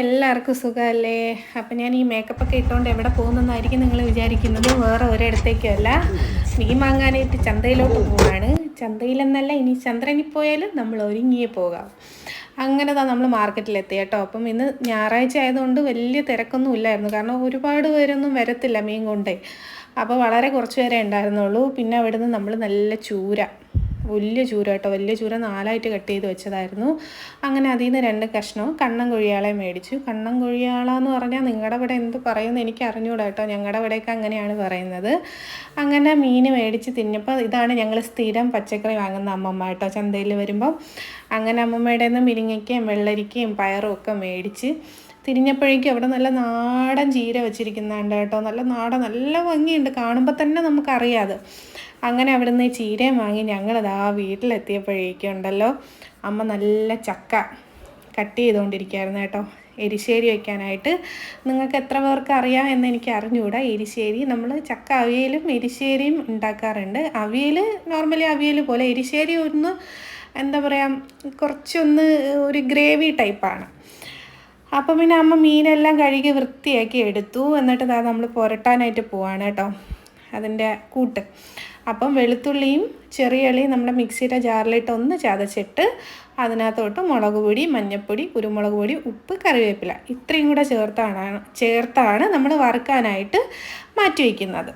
എല്ലാവർക്കും സുഖമല്ലേ? അപ്പം ഞാൻ ഈ മേക്കപ്പ് ഒക്കെ ഇട്ടുകൊണ്ട് എവിടെ പോകുന്നതായിരിക്കും നിങ്ങൾ വിചാരിക്കുന്നത്. വേറെ ഒരിടത്തേക്കല്ല മീൻ വാങ്ങാനായിട്ട് ചന്തയിലോട്ട് പോവാണ്. ചന്തയിലെന്നല്ല ഇനി ചന്ദ്രനിൽ പോയാലും നമ്മൾ ഒരുങ്ങിയേ പോകാം. അങ്ങനെ താ നമ്മൾ മാർക്കറ്റിലെത്തി കേട്ടോ. അപ്പം ഇന്ന് ഞായറാഴ്ച ആയതുകൊണ്ട് വലിയ തിരക്കൊന്നും ഇല്ലായിരുന്നു. കാരണം ഒരുപാട് പേരൊന്നും വരത്തില്ല മീൻ കൊണ്ടേ. അപ്പോൾ വളരെ കുറച്ച് പേരെ ഉണ്ടായിരുന്നുള്ളൂ. പിന്നെ അവിടുന്ന് നമ്മൾ നല്ല ചൂര. വലിയ ചൂര കേട്ടോ വലിയ ചൂര നാലായിട്ട് കട്ട് ചെയ്ത് വെച്ചതായിരുന്നു. അങ്ങനെ അതിൽ നിന്ന് രണ്ട് കഷ്ണവും കണ്ണം കൊഴിയാളെ മേടിച്ചു. കണ്ണം കൊഴിയാള എന്ന് പറഞ്ഞാൽ നിങ്ങളുടെ ഇവിടെ എന്ത് പറയുന്നു എനിക്ക് അറിഞ്ഞൂടാ കേട്ടോ. ഞങ്ങളുടെ ഇവിടെയൊക്കെ അങ്ങനെയാണ് പറയുന്നത്. അങ്ങനെ മീൻ മേടിച്ച് തിന്നപ്പോൾ ഇതാണ് ഞങ്ങൾ സ്ഥിരം പച്ചക്കറി വാങ്ങുന്ന അമ്മമ്മ കേട്ടോ. ചന്തയിൽ വരുമ്പം അങ്ങനെ അമ്മമ്മയുടെ നിന്ന് മിരിങ്ങയ്ക്കയും വെള്ളരിക്കയും പയറും ഒക്കെ മേടിച്ച് തിരിഞ്ഞപ്പോഴേക്കും അവിടെ നല്ല നാടൻ ചീര വെച്ചിരിക്കുന്നുണ്ട് കേട്ടോ. നല്ല നാടൻ നല്ല ഭംഗിയുണ്ട്. കാണുമ്പോൾ തന്നെ നമുക്കറിയാതെ. അങ്ങനെ അവിടുന്ന് ചീരയും വാങ്ങി ആ വീട്ടിലെത്തിയപ്പോഴേക്കും ഉണ്ടല്ലോ അമ്മ നല്ല ചക്ക കട്ട് ചെയ്തുകൊണ്ടിരിക്കുകയായിരുന്നു കേട്ടോ. എരിശ്ശേരി വയ്ക്കാനായിട്ട് നിങ്ങൾക്ക് എത്ര പേർക്ക് അറിയാം എന്ന് എനിക്ക് അറിഞ്ഞുകൂടാ എരിശ്ശേരി നമ്മൾ ചക്ക അവിയലും എരിശ്ശേരിയും ഉണ്ടാക്കാറുണ്ട്. അവിയൽ നോർമലി അവിയൽ പോലെ. എരിശ്ശേരി ഒന്ന് എന്താ പറയുക കുറച്ചൊന്ന് ഒരു ഗ്രേവി ടൈപ്പാണ്. അപ്പം പിന്നെ അമ്മ മീനെല്ലാം കഴുകി വൃത്തിയാക്കി എടുത്തു. എന്നിട്ട് നമ്മൾ പുരട്ടാനായിട്ട് പോവാണ് കേട്ടോ. അതിന്റെ കൂട്ട്. അപ്പം വെളുത്തുള്ളിയും ചെറിയ ഉള്ളിയും നമ്മുടെ മിക്സിയുടെ ജാറിലിട്ട് ഒന്ന് ചതച്ചിട്ട് അതിനകത്തോട്ട് മുളക് പൊടി മഞ്ഞൾപ്പൊടി കുരുമുളക് പൊടി ഉപ്പ് കറിവേപ്പില ഇത്രയും കൂടെ ചേർത്താണ് ചേർത്താണ് നമ്മൾ വറുക്കാനായിട്ട് മാറ്റി വയ്ക്കുന്നത്.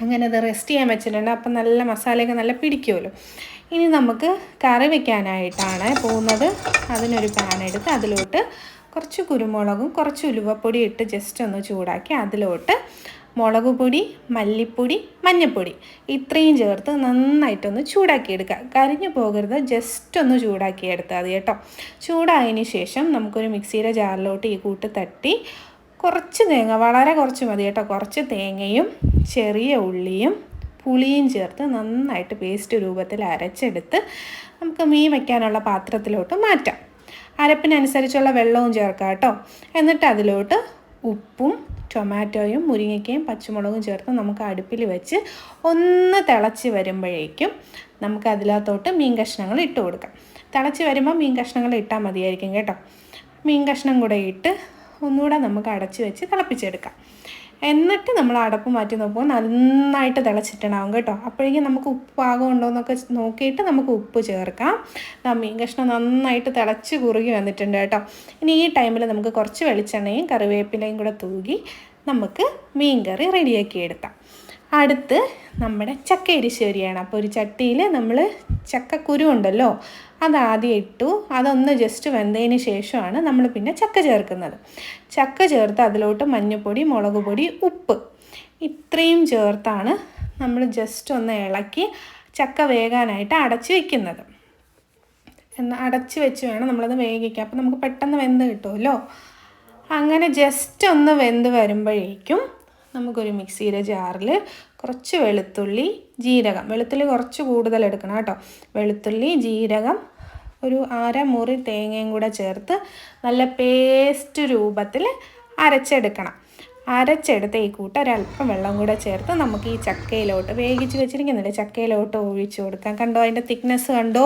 അങ്ങനെ അത് റെസ്റ്റ് ചെയ്യാൻ വെച്ചിട്ടുണ്ട്. അപ്പം നല്ല മസാലയൊക്കെ നല്ല പിടിക്കുമല്ലോ. ഇനി നമുക്ക് കറി വയ്ക്കാനായിട്ടാണ് പോകുന്നത്. അതിനൊരു പാൻ എടുത്ത് അതിലോട്ട് കുറച്ച് കുരുമുളകും കുറച്ച് ഉലുവപ്പൊടി ഇട്ട് ജസ്റ്റ് ഒന്ന് ചൂടാക്കി അതിലോട്ട് മുളക് പൊടി മല്ലിപ്പൊടി മഞ്ഞൾപ്പൊടി ഇത്രയും ചേർത്ത് നന്നായിട്ടൊന്ന് ചൂടാക്കിയെടുക്കുക. കരിഞ്ഞു പോകരുത്. ജസ്റ്റ് ഒന്ന് ചൂടാക്കിയെടുത്താൽ മതി കേട്ടോ. ചൂടായതിന് ശേഷം നമുക്കൊരു മിക്സിയുടെ ജാറിലോട്ട് ഈ കൂട്ട് തട്ടി കുറച്ച് തേങ്ങ വളരെ കുറച്ച് മതി കേട്ടോ. കുറച്ച് തേങ്ങയും ചെറിയ ഉള്ളിയും പുളിയും ചേർത്ത് നന്നായിട്ട് പേസ്റ്റ് രൂപത്തിൽ അരച്ചെടുത്ത് നമുക്ക് മീൻ വയ്ക്കാനുള്ള പാത്രത്തിലോട്ട് മാറ്റാം. അരപ്പിനനുസരിച്ചുള്ള വെള്ളവും ചേർക്കാം കേട്ടോ. എന്നിട്ട് അതിലോട്ട് ഉപ്പും ടൊമാറ്റോയും മുരിങ്ങയ്ക്കയും പച്ചമുളകും ചേർത്ത് നമുക്ക് അടുപ്പിൽ വെച്ച് ഒന്ന് തിളച്ച് വരുമ്പോഴേക്കും നമുക്ക് അതിനകത്തോട്ട് മീൻ കഷ്ണങ്ങൾ ഇട്ട് കൊടുക്കാം. തിളച്ച് വരുമ്പോൾ മീൻ കഷ്ണങ്ങൾ ഇട്ടാൽ മതിയായിരിക്കും കേട്ടോ. മീൻ കഷ്ണം കൂടെ ഇട്ട് ഒന്നുകൂടെ നമുക്ക് അടച്ച് വെച്ച് തിളപ്പിച്ചെടുക്കാം. എന്നിട്ട് നമ്മൾ അടപ്പ് മാറ്റി നോക്കുമ്പോൾ നന്നായിട്ട് തിളച്ചിട്ടുണ്ടാവും കേട്ടോ. അപ്പോഴേക്കും നമുക്ക് ഉപ്പ് പാകമുണ്ടോ എന്നൊക്കെ നോക്കിയിട്ട് നമുക്ക് ഉപ്പ് ചേർക്കാം. മീൻ കഷ്ണം നന്നായിട്ട് തിളച്ച് കുറുകി വന്നിട്ടുണ്ട് കേട്ടോ. ഇനി ഈ ടൈമിൽ നമുക്ക് കുറച്ച് വെളിച്ചെണ്ണയും കറിവേപ്പിലയും കൂടെ തൂകി നമുക്ക് മീൻ കറി റെഡിയാക്കി എടുക്കാം. അടുത്ത് നമ്മുടെ ചക്ക എരിശ്ശേരിയാണ്. അപ്പോൾ ഒരു ചട്ടിയിൽ നമ്മൾ ചക്കക്കുരു ഉണ്ടല്ലോ അത് ആദ്യം ഇട്ടു. അതൊന്ന് ജസ്റ്റ് വെന്തതിന് ശേഷമാണ് നമ്മൾ പിന്നെ ചക്ക ചേർക്കുന്നത്. ചക്ക ചേർത്ത് അതിലോട്ട് മഞ്ഞൾപ്പൊടി മുളക് പൊടി ഉപ്പ് ഇത്രയും ചേർത്താണ് നമ്മൾ ജസ്റ്റ് ഒന്ന് ഇളക്കി ചക്ക വേകാനായിട്ട് അടച്ച് വയ്ക്കുന്നത് എന്നാൽ അടച്ച് വെച്ച് വേണം നമ്മളത് വേവിക്കാൻ. അപ്പോൾ നമുക്ക് പെട്ടെന്ന് വെന്ത് കിട്ടുമല്ലോ. അങ്ങനെ ജസ്റ്റ് ഒന്ന് വെന്ത് വരുമ്പോഴേക്കും നമുക്കൊരു മിക്സിയുടെ ജാറിൽ കുറച്ച് വെളുത്തുള്ളി ജീരകം. വെളുത്തുള്ളി കുറച്ച് കൂടുതൽ എടുക്കണം കേട്ടോ. വെളുത്തുള്ളി ജീരകം ഒരു അരമുറി തേങ്ങയും കൂടെ ചേർത്ത് നല്ല പേസ്റ്റ് രൂപത്തിൽ അരച്ചെടുക്കണം. അരച്ചെടുത്ത് ഈ കൂട്ട് ഒരല്പം വെള്ളം കൂടെ ചേർത്ത് നമുക്ക് ഈ ചക്കയിലോട്ട് വേവിച്ച് വെച്ചിരിക്കുന്നില്ലേ? ചക്കയിലോട്ട് ഒഴിച്ചു കൊടുക്കാം. കണ്ടോ? അതിന്റെ തിക്നെസ് കണ്ടോ?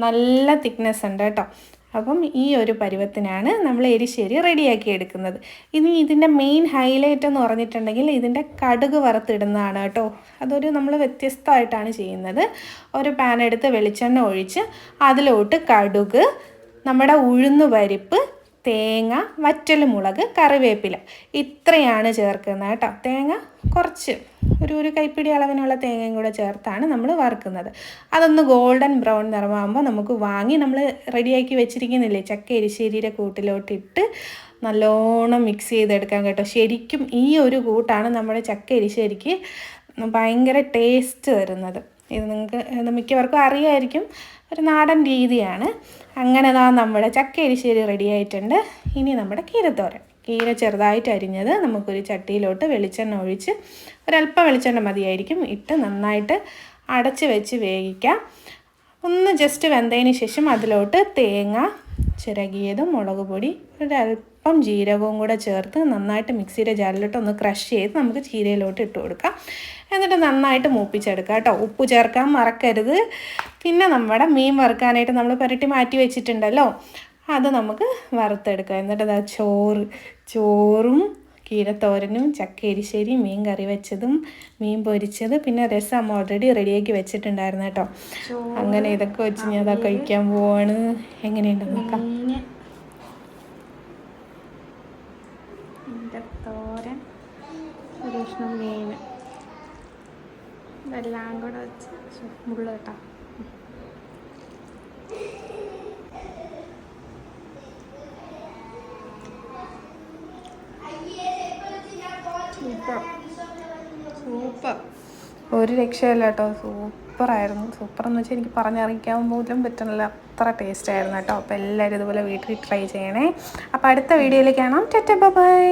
നല്ല തിക്നെസ് ഉണ്ട് കേട്ടോ. അപ്പം ഈ ഒരു പരുവത്തിനാണ് നമ്മൾ എരിശ്ശേരി റെഡിയാക്കി എടുക്കുന്നത്. ഇനി ഇതിന്റെ മെയിൻ ഹൈലൈറ്റ് എന്ന് പറഞ്ഞിട്ടുണ്ടെങ്കിൽ ഇതിന്റെ കടുക് വറുത്തിടുന്നതാണ് കേട്ടോ. അതൊരു നമ്മൾ വ്യത്യസ്തമായിട്ടാണ് ചെയ്യുന്നത്. ഒരു പാൻ എടുത്ത് വെളിച്ചെണ്ണ ഒഴിച്ച് അതിലോട്ട് കടുക് നമ്മുടെ ഉഴുന്ന് പരിപ്പ് തേങ്ങ വറ്റൽ മുളക് കറിവേപ്പില ഇത്രയാണ് ചേർക്കുന്നത് കേട്ടോ. തേങ്ങ കുറച്ച് ഒരു ഒരു കൈപ്പിടി അളവിനുള്ള തേങ്ങയും കൂടെ ചേർത്താണ് നമ്മൾ വറുക്കുന്നത്. അതൊന്ന് ഗോൾഡൻ ബ്രൗൺ നിറമാകുമ്പോൾ നമുക്ക് വാങ്ങി നമ്മൾ റെഡിയാക്കി വെച്ചിരിക്കുന്നില്ലേ? ചക്ക എരിശ്ശേരിയുടെ കൂട്ടിലോട്ടിട്ട് നല്ലോണം മിക്സ് ചെയ്തെടുക്കാൻ കേട്ടോ. ശരിക്കും ഈ ഒരു കൂട്ടാണ് നമ്മുടെ ചക്ക എരിശ്ശേരിക്ക് ഭയങ്കര ടേസ്റ്റ് തരുന്നത്. ഇത് നിങ്ങൾക്ക് മിക്കവർക്കും അറിയായിരിക്കും. ഒരു നാടൻ രീതിയാണ്. അങ്ങനെ നമ്മുടെ ചക്ക എരിശ്ശേരി റെഡി ആയിട്ടുണ്ട്. ഇനി നമ്മുടെ കീരത്തോരൻ. കീര ചെറുതായിട്ട് അരിഞ്ഞത് നമുക്കൊരു ചട്ടിയിലോട്ട് വെളിച്ചെണ്ണ ഒഴിച്ച് ഒരല്പം വെളിച്ചെണ്ണ മതിയായിരിക്കും. ഇട്ട് നന്നായിട്ട് അടച്ച് വെച്ച് വേവിക്കാം. ഒന്ന് ജസ്റ്റ് വെന്തതിന് ശേഷം അതിലോട്ട് തേങ്ങ ചിരകിയതും മുളക് പൊടി ഒരല്പം ജീരകവും കൂടെ ചേർത്ത് നന്നായിട്ട് മിക്സിയുടെ ജാലിലോട്ട് ഒന്ന് ക്രഷ് ചെയ്ത് നമുക്ക് ചീരയിലോട്ട് ഇട്ട് കൊടുക്കാം. എന്നിട്ട് നന്നായിട്ട് മൂപ്പിച്ചെടുക്കുക കേട്ടോ. ഉപ്പ് ചേർക്കാൻ മറക്കരുത്. പിന്നെ നമ്മുടെ മീൻ വറുക്കാനായിട്ട് നമ്മൾ പുരട്ടി മാറ്റി വെച്ചിട്ടുണ്ടല്ലോ. അത് നമുക്ക് വറുത്തെടുക്കാം. എന്നിട്ട് അതാ ചോറ് ചോറും കീരത്തോരനും ചക്ക എരിശ്ശേരി മീൻ കറി വെച്ചതും മീൻ പൊരിച്ചത് പിന്നെ രസം ഓൾറെഡി റെഡിയാക്കി വെച്ചിട്ടുണ്ടായിരുന്നു കേട്ടോ. അങ്ങനെ ഇതൊക്കെ വെച്ച് ഞാൻ അതാ കഴിക്കാൻ പോവാണ്. എങ്ങനെയുണ്ട് നോക്കാം. തോരൻ ഒരു കഷ്ണം മീൻ. ഇതെല്ലാം കൂടെ വെച്ച് ശ്ശെ, കേട്ടോ. ഒരു രക്ഷയില്ല കേട്ടോ. സൂപ്പറായിരുന്നു. സൂപ്പർ എന്ന് വെച്ചാൽ എനിക്ക് പറഞ്ഞറിയിക്കാൻ പോലും പറ്റുന്നില്ല. അത്ര ടേസ്റ്റ് ആയിരുന്നു കേട്ടോ. അപ്പോൾ എല്ലാവരും ഇതുപോലെ വീട്ടിൽ ട്രൈ ചെയ്യണേ. അപ്പോൾ അടുത്ത വീഡിയോയിൽ കാണാം. Tata bye.